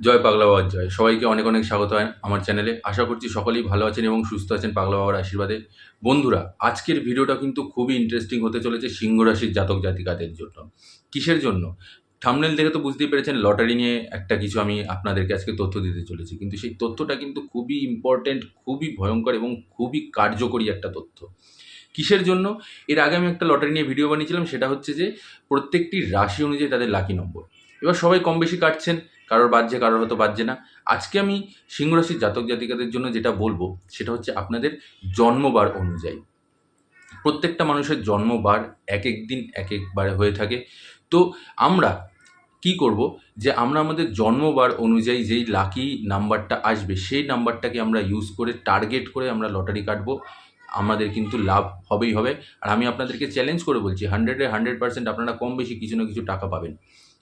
জয় পাগলা বাবার জয়। সবাইকে অনেক অনেক স্বাগত হয় আমার চ্যানেলে। আশা করছি সকলেই ভালো আছেন এবং সুস্থ আছেন পাগলা বাবার আশীর্বাদে। বন্ধুরা, আজকের ভিডিওটা কিন্তু খুবই ইন্টারেস্টিং হতে চলেছে সিংহ রাশির জাতক জাতিকাদের জন্য। কিসের জন্য? থামনেল দেখে তো বুঝতেই পেরেছেন লটারি নিয়ে একটা কিছু আমি আপনাদেরকে আজকে তথ্য দিতে চলেছি। কিন্তু সেই তথ্যটা কিন্তু খুবই ইম্পর্ট্যান্ট খুবই ভয়ঙ্কর এবং খুবই কার্যকরী একটা তথ্য। কিসের জন্য? এর আগে আমি একটা লটারি নিয়ে ভিডিও বানিয়েছিলাম, সেটা হচ্ছে যে প্রত্যেকটি রাশি অনুযায়ী তাদের লাকি নম্বর এবার সবাই কম বেশি কাটছেন কারোর বাজছে কারোর হয়তো বাজছে না। আজকে আমি সিংহরাশির জাতক জাতিকাদের জন্য যেটা বলব, সেটা হচ্ছে আপনাদের জন্মবার অনুযায়ী। প্রত্যেকটা মানুষের জন্মবার এক এক দিন, এক একবারে হয়ে থাকে। তো আমরা কি করব? যে আমরা আমাদের জন্মবার অনুযায়ী যেই লাকি নাম্বারটা আসবে, সেই নাম্বারটাকে আমরা ইউজ করে টার্গেট করে আমরা লটারি কাটবো। আমাদের কিন্তু লাভ হবেই হবে। আর আমি আপনাদেরকে চ্যালেঞ্জ করে বলছি হান্ড্রেডে হান্ড্রেড পার্সেন্ট আপনারা কম বেশি কিছু না কিছু টাকা পাবেন।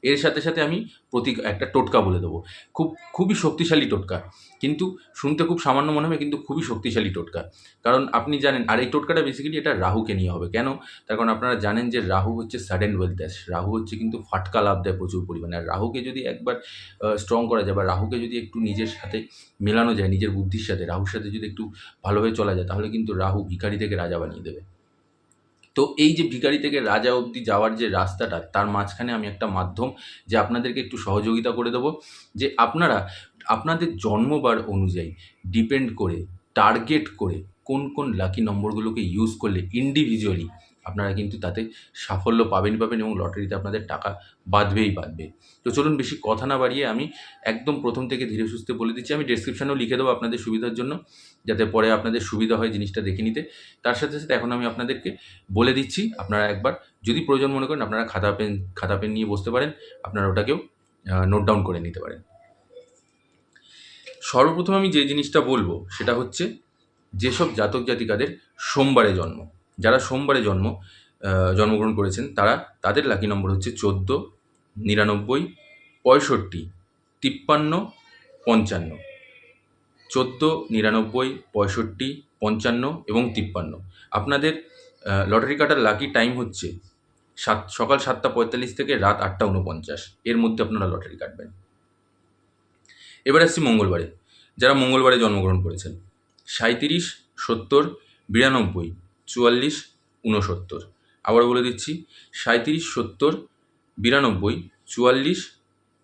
এর সাথে সাথে আমি প্রতীক একটা টোটকা বলে দেবো। খুব, খুবই শক্তিশালী টোটকা। কিন্তু শুনতে খুব সামান্য মনে হবে, কিন্তু খুবই শক্তিশালী টোটকা। কারণ আপনি জানেন, আর এই টোটকাটা বেসিক্যালি এটা রাহুকে নিয়ে হবে। কেন? তার কারণ আপনারা জানেন যে রাহু হচ্ছে সাডেন ওয়েলথ দেয় রাহু হচ্ছে কিন্তু ফাটকা লাভ দেয় প্রচুর পরিমাণে। আর রাহুকে যদি একবার স্ট্রং করা যায় বা রাহুকে যদি একটু নিজের সাথে মেলানো যায়, নিজের বুদ্ধির সাথে, রাহুর সাথে যদি একটু ভালোভাবে চলা যায়, তাহলে কিন্তু রাহু ভিখারি থেকে রাজা বানিয়ে দেবে। তো এই যে ভিকারি থেকে রাজা অবধি যাওয়ার যে রাস্তাটা, তার মাঝখানে আমি একটা মাধ্যম যে আপনাদেরকে একটু সহযোগিতা করে দেবো, যে আপনারা, আপনাদের জন্মবার অনুযায়ী ডিপেন্ড করে টার্গেট করে কোন কোন লাকি নম্বরগুলোকে ইউজ করলে ইন্ডিভিজুয়ালি আপনারা কিন্তু তাতে সাফল্য পাবেনই পাবেন এবং লটারিতে আপনাদের টাকা বাঁধবেই বাঁধবে। তো চলুন বেশি কথা না বাড়িয়ে আমি একদম প্রথম থেকে ধীরে সুস্থে বলে দিচ্ছি। আমি ডেসক্রিপশানেও লিখে দেবো আপনাদের সুবিধার জন্য, যাতে পরে আপনাদের সুবিধা হয় জিনিসটা দেখে নিতে। তার সাথে সাথে এখন আমি আপনাদেরকে বলে দিচ্ছি, আপনারা একবার যদি প্রয়োজন মনে করেন আপনারা খাতা পেন খাতা পেন নিয়ে বসতে পারেন, আপনারা ওটাকেও নোট ডাউন করে নিতে পারেন। সর্বপ্রথম আমি যে জিনিসটা বলব সেটা হচ্ছে, যেসব জাতক জাতিকাদের সোমবারে জন্ম। যারা সোমবারে জন্ম জন্মগ্রহণ করেছেন, তারা তাদের লাকি নম্বর হচ্ছে চোদ্দ, নিরানব্বই, পঁয়ষট্টি, তিপ্পান্ন, পঞ্চান্ন। চোদ্দ, নিরানব্বই, পঁয়ষট্টি, পঞ্চান্ন এবং তিপ্পান্ন। আপনাদের লটারি কাটার লাকি টাইম হচ্ছে সাত, সকাল সাতটা পঁয়তাল্লিশ থেকে রাত আটটা উনপঞ্চাশ এর মধ্যে আপনারা লটারি কাটবেন। এবার আসছি মঙ্গলবারে। যারা মঙ্গলবারে জন্মগ্রহণ করেছেন সাঁত্রিশ সত্তর, বিরানব্বই চুয়াল্লিশ, ঊনসত্তর। আবার বলে দিচ্ছি সাঁত্রিশ সত্তর, বিরানব্বই, চুয়াল্লিশ,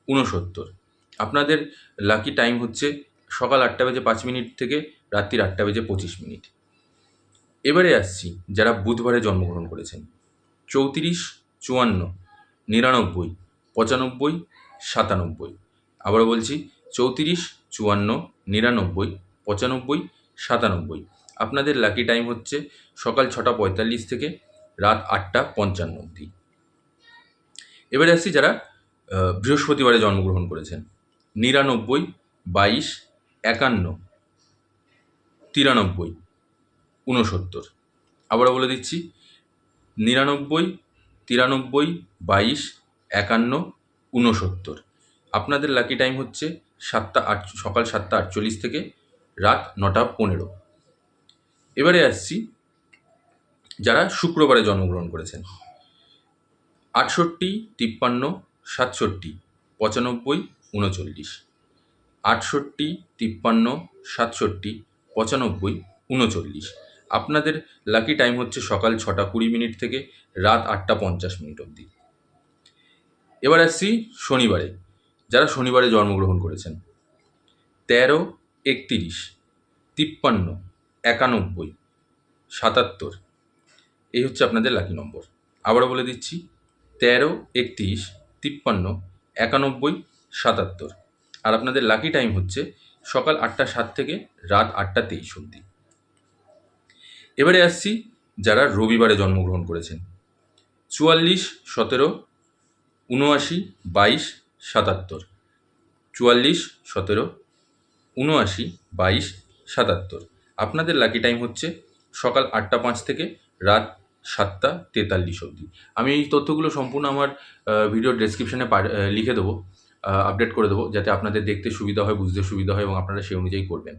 ঊনসত্তর। আপনাদের লাকি টাইম হচ্ছে সকাল আটটা বেজে পাঁচ মিনিট থেকে রাত্রির আটটা বেজে পঁচিশ মিনিট। এবারে আসছি যারা বুধবারে জন্মগ্রহণ করেছেন। চৌত্রিশ, চুয়ান্ন, নিরানব্বই, পঁচানব্বই, সাতানব্বই। আবার বলছি, চৌত্রিশ, চুয়ান্ন, নিরানব্বই, পঁচানব্বই, সাতানব্বই। আপনাদের লাকি টাইম হচ্ছে সকাল ছটা পঁয়তাল্লিশ থেকে রাত আটটা পঞ্চান্ন অবধি। এবারে আসছি যারা বৃহস্পতিবারে জন্মগ্রহণ করেছেন। নিরানব্বই, বাইশ, একান্ন, তিরানব্বই, ঊনসত্তর। আবারও বলে দিচ্ছি, নিরানব্বই, তিরানব্বই, বাইশ, একান্ন, ঊনসত্তর। আপনাদের লাকি টাইম হচ্ছে সাতটা আট, সকাল সাতটা আটচল্লিশ থেকে রাত নটা পনেরো। এবারে আসছি যারা শুক্রবারে জন্মগ্রহণ করেছেন। আটষট্টি, তিপ্পান্ন, সাতষট্টি, পঁচানব্বই, উনচল্লিশ। আটষট্টি, তিপ্পান্ন, সাতষট্টি, পঁচানব্বই, উনচল্লিশ। আপনাদের লাকি টাইম হচ্ছে সকাল ছটা কুড়ি মিনিট থেকে রাত আটটা পঞ্চাশ মিনিট অবধি। এবার আসছি শনিবারে। যারা শনিবারে জন্মগ্রহণ করেছেন, তেরো, একতিরিশ, তিপ্পান্ন একানব্বই, সাতাত্তর। এই হচ্ছে আপনাদের লাকি নম্বর আবারও বলে দিচ্ছি, তেরো, একত্রিশ, তিপ্পান্ন, একানব্বই, সাতাত্তর। আর আপনাদের লাকি টাইম হচ্ছে সকাল আটটা সাত থেকে রাত আটটা তেইশ অবধি। এবারে আসছি যারা রবিবারে জন্মগ্রহণ করেছেন। চুয়াল্লিশ, সতেরো, উনআশি, বাইশ, সাতাত্তর। চুয়াল্লিশ, সতেরো, উনআশি, বাইশ, সাতাত্তর। আপনাদের লাকি টাইম হচ্ছে সকাল আটটা পাঁচ থেকে রাত সাতটা তেতাল্লিশ অবধি। আমি এই তথ্যগুলো সম্পূর্ণ আমার ভিডিও ডেসক্রিপশানে লিখে দেবো আপডেট করে দেবো, যাতে আপনাদের দেখতে সুবিধা হয়, বুঝতে সুবিধা হয় এবং আপনারা সেই অনুযায়ী করবেন।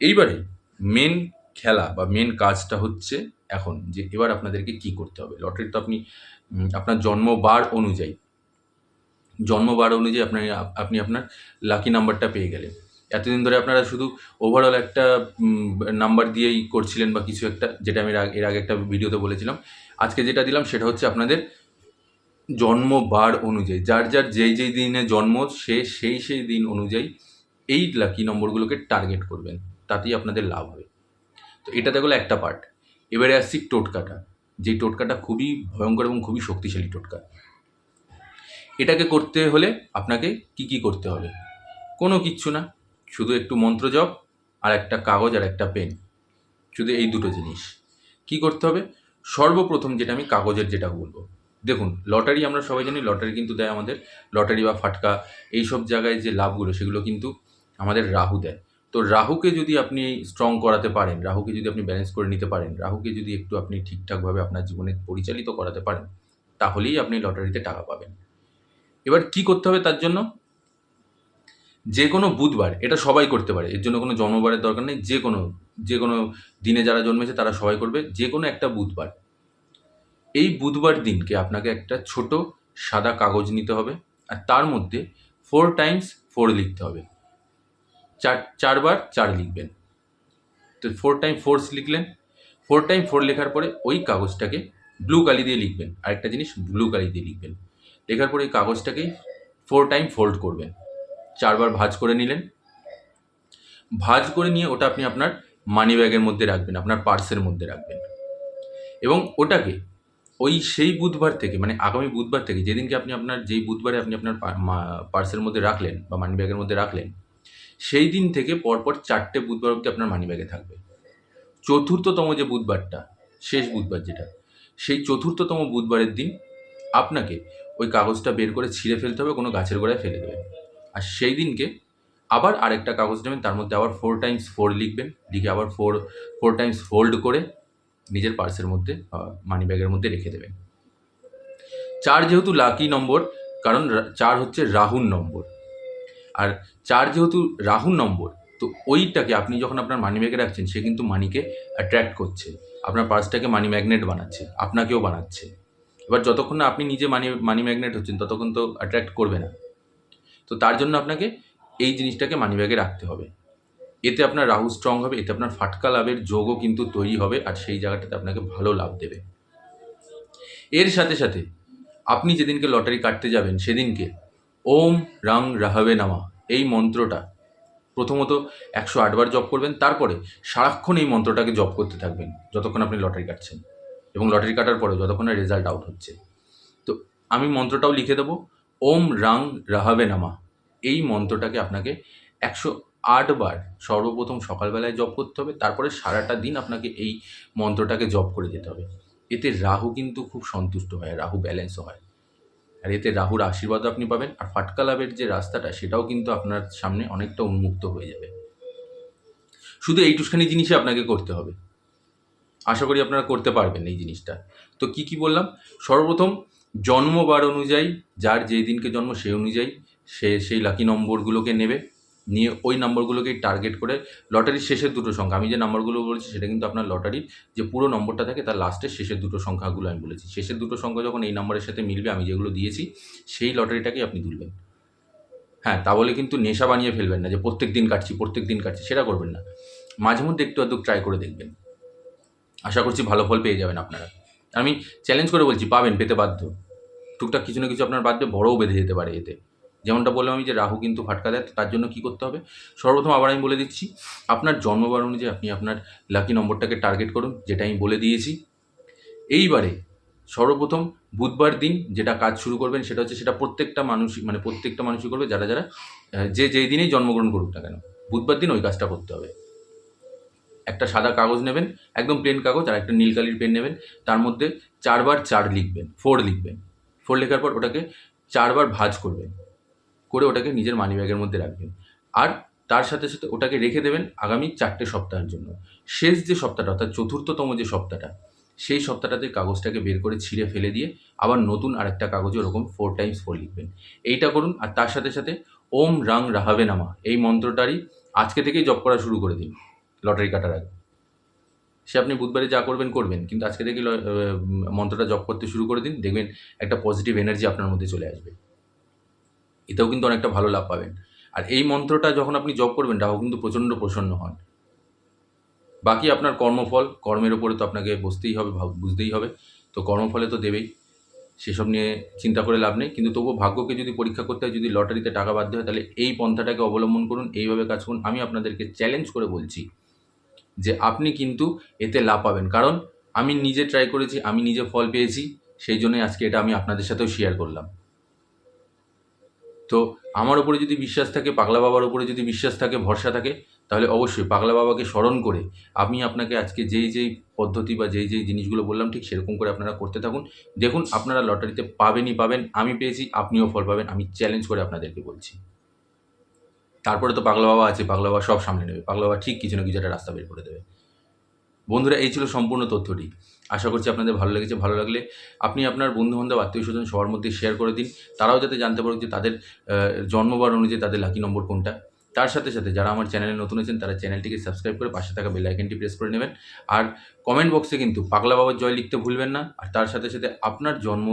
এইবারে মেন খেলা বা মেন কাজটা হচ্ছে এখন যে এবার আপনাদেরকে কি করতে হবে। লটারি তো আপনি আপনার জন্মবার অনুযায়ী জন্মবার অনুযায়ী আপনার আপনি আপনার লাকি নাম্বারটা পেয়ে গেলেন। এতদিন ধরে আপনারা শুধু ওভারঅল একটা নাম্বার দিয়েই করছিলেন বা কিছু একটা, যেটা আমি এর আগে- একটা ভিডিওতে বলেছিলাম। আজকে যেটা দিলাম সেটা হচ্ছে আপনাদের জন্মবার অনুযায়ী, যার যার যেই যেই দিনে জন্ম, সে সেই সেই দিন অনুযায়ী এই লাকি নম্বরগুলোকে টার্গেট করবেন, তাতেই আপনাদের লাভ হবে। তো এটা দেখল একটা পার্ট এবারে আসছি টোটকাটা। যেই টোটকাটা খুবই ভয়ঙ্কর এবং খুবই শক্তিশালী টোটকা। এটাকে করতে হলে আপনাকে কি কি করতে হবে? কোনো কিচ্ছু না। শুধু একটু মন্ত্র জপ আর একটা কাগজ আর একটা পেন। শুধু এই দুটো জিনিস। কি করতে হবে? সর্বপ্রথম যেটা আমি কাগজের যেটা বলব। দেখুন, লটারি আমরা সবাই জানি, লটারি কিন্তু দেয় আমাদের। লটারি বা ফাটকা এই সব জায়গায় যে লাভগুলো, সেগুলো কিন্তু আমাদের রাহু দেয়। তো রাহুকে যদি আপনি স্ট্রং করাতে পারেন, রাহুকে যদি আপনি ব্যালেন্স করে নিতে পারেন, রাহুকে যদি একটু আপনি ঠিকঠাকভাবে আপনার জীবনে পরিচালিত করাতে পারেন, তাহলেই আপনি লটারিতে টাকা পাবেন। এবার কি করতে হবে তার জন্য? যে কোনো বুধবার, এটা সবাই করতে পারে, এর জন্য কোনো জন্মবারের দরকার নেই, যে কোনো যে কোনো দিনে যারা জন্মেছে তারা সবাই করবে, যে কোনো একটা বুধবার। এই বুধবার দিনকে আপনাকে একটা ছোট সাদা কাগজ নিতে হবে, আর তার মধ্যে ফোর টাইমস ফোর লিখতে হবে। চার, চারবার চার লিখবেন। তো ফোর টাইম ফোর্স লিখলেন ফোর টাইম ফোর লেখার পরে ওই কাগজটাকে ব্লু কালি দিয়ে লিখবেন, আরেকটা জিনিস ব্লু কালি দিয়ে লিখবেন। লেখার পরে এই কাগজটাকে ফোর টাইম ফোল্ড করবেন। চারবার ভাঁজ করে নিলেন। ভাঁজ করে নিয়ে ওটা আপনি আপনার মানি ব্যাগের মধ্যে রাখবেন, আপনার পার্সের মধ্যে রাখবেন। এবং ওটাকে ওই সেই বুধবার থেকে মানে আগামী বুধবার থেকে, যেদিনকে আপনি আপনার, যেই বুধবারে আপনি আপনার পার্সের মধ্যে রাখলেন বা মানি ব্যাগের মধ্যে রাখলেন, সেই দিন থেকে পরপর চারটে বুধবার অবধি আপনার মানি ব্যাগে থাকবে। চতুর্থতম যে বুধবারটা, শেষ বুধবার যেটা, সেই চতুর্থতম বুধবারের দিন আপনাকে ওই কাগজটা বের করে ছিঁড়ে ফেলতে হবে, কোনো গাছের গোড়ায় ফেলে দেবেন। আর সেই দিনকে আবার আরেকটা কাগজ নেবেন, তার মধ্যে আবার ফোর টাইমস ফোর লিখবেন, লিখে আবার ফোর ফোর টাইমস ফোল্ড করে নিজের পার্সের মধ্যে মানি ব্যাগের মধ্যে রেখে দেবেন। চার যেহেতু লাকি নম্বর কারণ চার হচ্ছে রাহুর নম্বর আর চার যেহেতু রাহুর নম্বর তো ওইটাকে আপনি যখন আপনার মানি ব্যাগে রাখছেন, সে কিন্তু মানিকে অ্যাট্রাক্ট করছে। আপনার পার্সটাকে মানি ম্যাগনেট বানাচ্ছে, আপনাকেও বানাচ্ছে। এবার যতক্ষণ না আপনি নিজে মানি মানি ম্যাগনেট হচ্ছেন, ততক্ষণ তো অ্যাট্রাক্ট করবে না। তো তার জন্য আপনাকে এই জিনিসটাকে মানিব্যাগে রাখতে হবে। এতে আপনার রাহু স্ট্রং হবে, এতে আপনার ফাটকা লাভের যোগও কিন্তু তৈরি হবে আর সেই জায়গাটাতে আপনাকে ভালো লাভ দেবে। এর সাথে সাথে আপনি যেদিনকে লটারি কাটতে যাবেন সেদিনকে ওম রাং রাহাবে নামা এই মন্ত্রটা প্রথমত একশো আটবার জপ করবেন, তারপরে সারাক্ষণ এই মন্ত্রটাকে জপ করতে থাকবেন যতক্ষণ আপনি লটারি কাটছেন এবং লটারি কাটার পরে যতক্ষণ রেজাল্ট আউট হচ্ছে। তো আমি মন্ত্রটাও লিখে দেবো ওম রাং রাহাবে নামা। এই মন্ত্রটাকে আপনাকে একশো আটবার সর্বপ্রথম সকালবেলায় জপ করতে হবে, তারপরে সারাটা দিন আপনাকে এই মন্ত্রটাকে জপ করে যেতে হবে। এতে রাহু কিন্তু খুব সন্তুষ্ট হয়, রাহু ব্যালেন্সও হয়। আর এতে রাহুর আশীর্বাদও আপনি পাবেন, আর ফাটকা লাভের যে রাস্তাটা, সেটাও কিন্তু আপনার সামনে অনেকটা উন্মুক্ত হয়ে যাবে। শুধু এইটুখানি জিনিসই আপনাকে করতে হবে। আশা করি আপনারা করতে পারবেন এই জিনিসটা। তো কি কি বললাম? সর্বপ্রথম জন্মবার অনুযায়ী, যার যেই দিনকে জন্ম সেই অনুযায়ী সে সেই লাকি নম্বরগুলোকে নেবে। নিয়ে ওই নম্বরগুলোকেই টার্গেট করে লটারির শেষের দুটো সংখ্যা। আমি যে নম্বরগুলো বলছি সেটা কিন্তু আপনার লটারির যে পুরো নম্বরটা থাকে তার লাস্টের শেষের দুটো সংখ্যাগুলো আমি বলেছি। শেষের দুটো সংখ্যা যখন এই নম্বরের সাথে মিলবে, আমি যেগুলো দিয়েছি, সেই লটারিটাকেই আপনি তুলবেন। হ্যাঁ তা বলে কিন্তু নেশা বানিয়ে ফেলবেন না যে প্রত্যেক দিন কাটছি, প্রত্যেক দিন কাটছি, সেটা করবেন না। মাঝে মধ্যে একটু আধটু ট্রাই করে দেখবেন। আশা করছি ভালো ফল পেয়ে যাবেন আপনারা। আমি চ্যালেঞ্জ করে বলছি, পাবেন, পেতে বাধ্য। টুকটাক কিছু না কিছু আপনার বাদ দিয়ে বড়ও বেঁধে যেতে পারে এতে। যেমনটা বললাম আমি যে রাহু কিন্তু ফাটকা দেয় তার জন্য কী করতে হবে? সর্বপ্রথম আবার আমি বলে দিচ্ছি, আপনার জন্মবার অনুযায়ী আপনি আপনার লাকি নম্বরটাকে টার্গেট করুন, যেটা আমি বলে দিয়েছি। এইবারে সর্বপ্রথম বুধবার দিন যেটা কাজ শুরু করবেন, সেটা হচ্ছে সেটা প্রত্যেকটা মানুষই মানে প্রত্যেকটা মানুষই করবে, যারা যারা যে যেই দিনেই জন্মগ্রহণ করুক না কেন, বুধবার দিন ওই কাজটা করতে হবে। একটা সাদা কাগজ নেবেন, একদম প্লেন কাগজ, আর একটা নীল কালির পেন নেবেন, তার মধ্যে চারবার চার লিখবেন ফোর লিখবেন। ফোর লেখার পর ওটাকে চারবার ভাঁজ করবেন করে ওটাকে নিজের মানি ব্যাগের মধ্যে রাখবেন। আর তার সাথে সাথে ওটাকে রেখে দেবেন আগামী চারটে সপ্তাহের জন্য। শেষ যে সপ্তাহটা, অর্থাৎ চতুর্থতম যে সপ্তাহটা, সেই সপ্তাহটাতে কাগজটাকে বের করে ছিঁড়ে ফেলে দিয়ে আবার নতুন আরেকটা কাগজে ওরকম ফোর টাইমস ফোর লিখবেন। এইটা করুন, আর তার সাথে সাথে ওম রাং রাহাবে নামা, এই মন্ত্রটারই আজকে থেকেই জপ করা শুরু করে দিন, লটারি কাটার আগে। সে আপনি বুধবারে যা করবেন করবেন। কিন্তু আজকে থেকে মন্ত্রটা জপ করতে শুরু করে দিন, দেখবেন একটা পজিটিভ এনার্জি আপনার মধ্যে চলে আসবে। এতেও কিন্তু অনেকটা ভালো লাভ পাবেন। আর এই মন্ত্রটা যখন আপনি জপ করবেন রাহু কিন্তু প্রচণ্ড প্রসন্ন হন। বাকি আপনার কর্মফল, কর্মের ওপরে তো আপনাকে বসতেই হবে বুঝতেই হবে। তো কর্মফলে তো দেবেই। সেসব নিয়ে চিন্তা করে লাভ নেই। কিন্তু তবুও ভাগ্যকে যদি পরীক্ষা করতে হয়, যদি লটারিতে টাকা বাধ্য হয়, তাহলে এই পন্থাটাকে অবলম্বন করুন। এইভাবে কাজ করুন। আমি আপনাদেরকে চ্যালেঞ্জ করে বলছি যে আপনি কিন্তু এতে লাভ পাবেন। কারণ আমি নিজে ট্রাই করেছি, আমি নিজে ফল পেয়েছি, সেই জন্যই আজকে এটা আমি আপনাদের সাথেও শেয়ার করলাম। তো আমার উপরে যদি বিশ্বাস থাকে, পাগলা বাবার উপরে যদি বিশ্বাস থাকে, ভরসা থাকে, তাহলে অবশ্যই পাগলা বাবাকে স্মরণ করে আমি আপনাকে আজকে যেই যেই পদ্ধতি বা যেই যেই জিনিসগুলো বললাম, ঠিক সেরকম করে আপনারা করতে থাকুন। দেখুন, আপনারা লটারিতে পাবেনই পাবেন, আমি পেয়েছি, আপনিও ফল পাবেন, আমি চ্যালেঞ্জ করে আপনাদেরকে বলছি। তারপরে তো পাগলা বাবা আছে, পাগলা বাবা সব সামনে নেবে। পাগলা বাবা ঠিক কিছু না কিছু একটা রাস্তা বের করে দেবে। বন্ধুরা, এই ছিল সম্পূর্ণ তথ্যটি। আশা করছি আপনাদের ভালো লেগেছে। ভালো লাগলে আপনি আপনার বন্ধুবান্ধব আত্মীয় স্বজন সবার মধ্যে শেয়ার করে দিন। তারাও যাতে জানতে পারুক যে তাদের জন্মবার অনুযায়ী তাদের লাকি নম্বর কোনটা। তার সাথে সাথে যারা আমার চ্যানেলে নতুন আছেন, তারা চ্যানেলটিকে সাবস্ক্রাইব করে পাশে থাকা বেল আইকনটি প্রেস করে নেবেন। আর কমেন্ট বক্সে কিন্তু পাগলা বাবার জয় লিখতে ভুলবেন না। আর তার সাথে সাথে আপনার জন্ম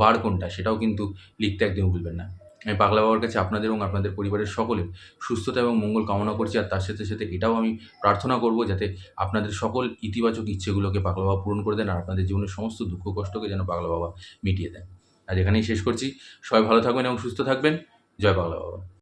বার কোনটা, সেটাও কিন্তু লিখতে একদম ভুলবেন না। আমি পাগলা বাবার কাছে আপনাদের এবং আপনাদের পরিবারের সকলের সুস্থতা এবং মঙ্গল কামনা করছি, আর তার সাথে সাথে এটাও আমি প্রার্থনা করব যাতে আপনাদের সকল ইতিবাচক ইচ্ছেগুলোকে পাগলা বাবা পূরণ করে দেন, আর আপনাদের জীবনের সমস্ত দুঃখ কষ্টকে যেন পাগলা বাবা মিটিয়ে দেন। আর এখানেই শেষ করছি। সবাই ভালো থাকবেন এবং সুস্থ থাকবেন। জয় পাগলা বাবা।